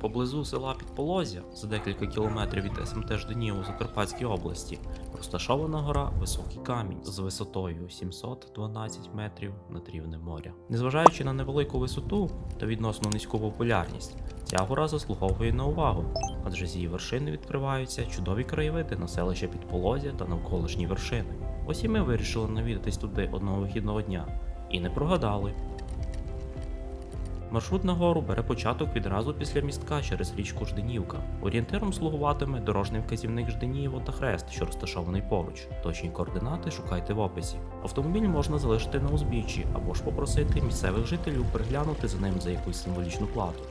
Поблизу села Підполозя, за декілька кілометрів від СМТ Жданів у Закарпатській області, розташована гора Високий Камінь з висотою 712 метрів над рівнем моря. Незважаючи на невелику висоту та відносно низьку популярність, ця гора заслуговує на увагу, адже з її вершини відкриваються чудові краєвиди на селище Підполозя та навколишні вершини. Ось і ми вирішили навідатись туди одного вихідного дня. І не прогадали. Маршрут на гору бере початок відразу після містка через річку Жденівка. Орієнтиром слугуватиме дорожній вказівник Жденієво та Хрест, що розташований поруч. Точні координати шукайте в описі. Автомобіль можна залишити на узбіччі або ж попросити місцевих жителів переглянути за ним за якусь символічну плату.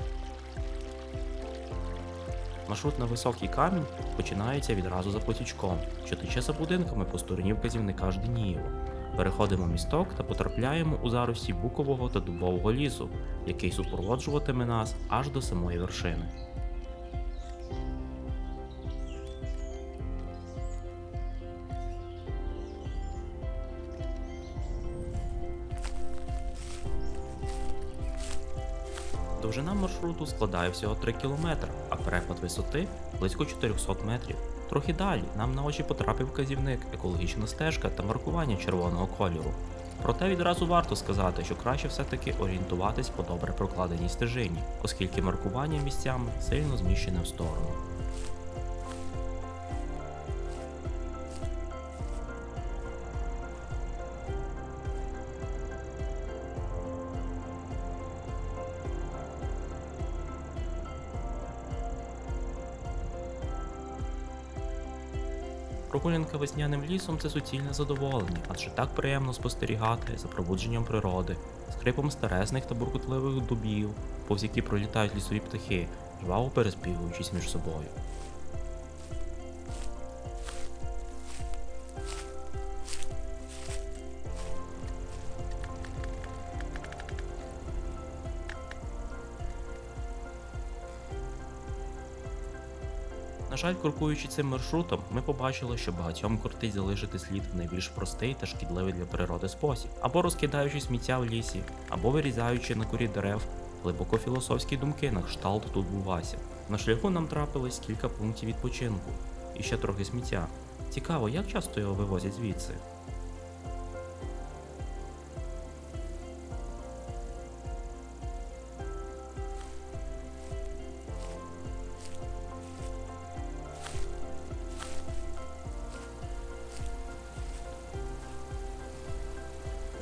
Маршрут на високий камінь починається відразу за потічком, що тече за будинками по стороні вказівника Жденієва. Переходимо місток та потрапляємо у зарості букового та дубового лісу, який супроводжуватиме нас аж до самої вершини. Довжина маршруту складає всього 3 км, а перепад висоти близько 400 метрів. Трохи далі нам на очі потрапив вказівник, екологічна стежка та маркування червоного кольору. Проте відразу варто сказати, що краще все-таки орієнтуватись по добре прокладеній стежині, оскільки маркування місцями сильно зміщене в сторону. Прогулянка весняним лісом це суцільне задоволення, адже так приємно спостерігати за пробудженням природи, скрипом старезних та буркутливих дубів, повз які пролітають лісові птахи, жваво переспівуючись між собою. На жаль, крокуючи цим маршрутом, ми побачили, що багатьом кортить залишити слід в найбільш простий та шкідливий для природи спосіб, або розкидаючи сміття в лісі, або вирізаючи на корі дерев глибоко філософські думки на кшталт тут бувася. На шляху нам трапилось кілька пунктів відпочинку і ще трохи сміття. Цікаво, як часто його вивозять звідси.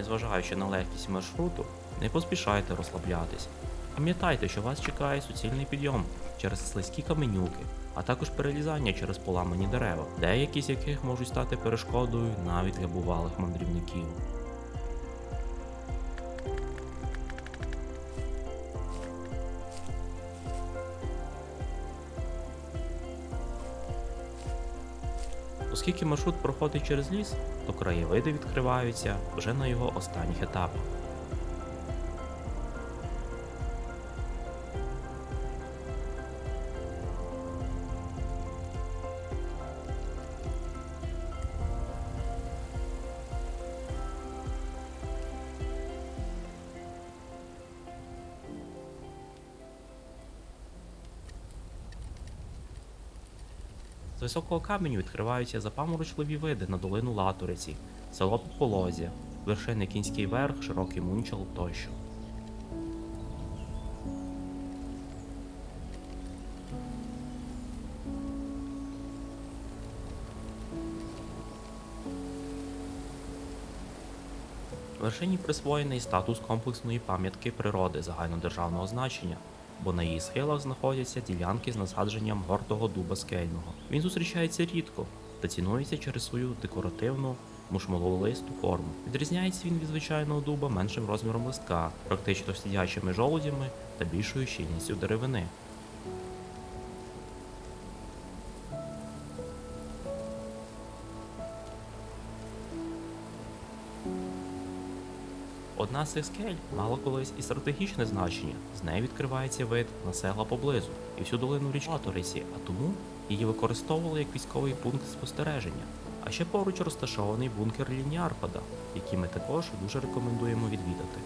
Незважаючи на легкість маршруту, не поспішайте розслаблятись. Пам'ятайте, що вас чекає суцільний підйом через слизькі каменюки, а також перелізання через поламані дерева, деякі з яких можуть стати перешкодою навіть для бувалих мандрівників. Оскільки маршрут проходить через ліс, то краєвиди відкриваються вже на його останніх етапах. Високого каменю відкриваються запаморочливі види на долину Латуриці, село Пополозя, вершини Кінський верх, широкий мунчал тощо. Вершині присвоєний статус комплексної пам'ятки природи загальнодержавного значення, бо на її схилах знаходяться ділянки з насадженням гордого дуба скельного. Він зустрічається рідко та цінується через свою декоративну мушмололисту форму. Відрізняється він від звичайного дуба меншим розміром листка, практично сидячими жолудями та більшою щільністю деревини. Одна з цих скель мала колись і стратегічне значення. З неї відкривається вид на села поблизу і всю долину річ Аторисі, а тому її використовували як військовий пункт спостереження. А ще поруч розташований бункер Лініарпада, який ми також дуже рекомендуємо відвідати.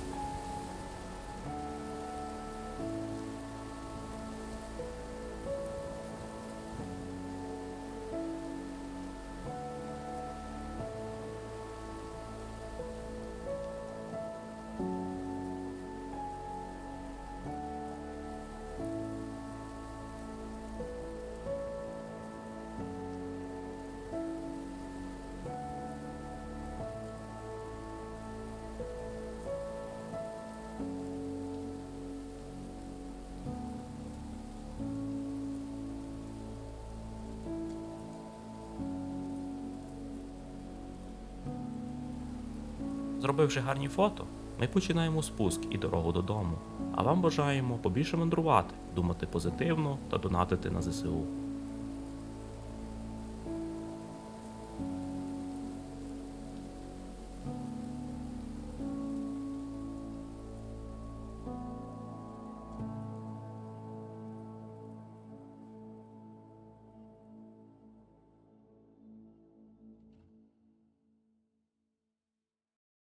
Зробивши гарні фото, ми починаємо спуск і дорогу додому. А вам бажаємо побільше мандрувати, думати позитивно та донатити на ЗСУ.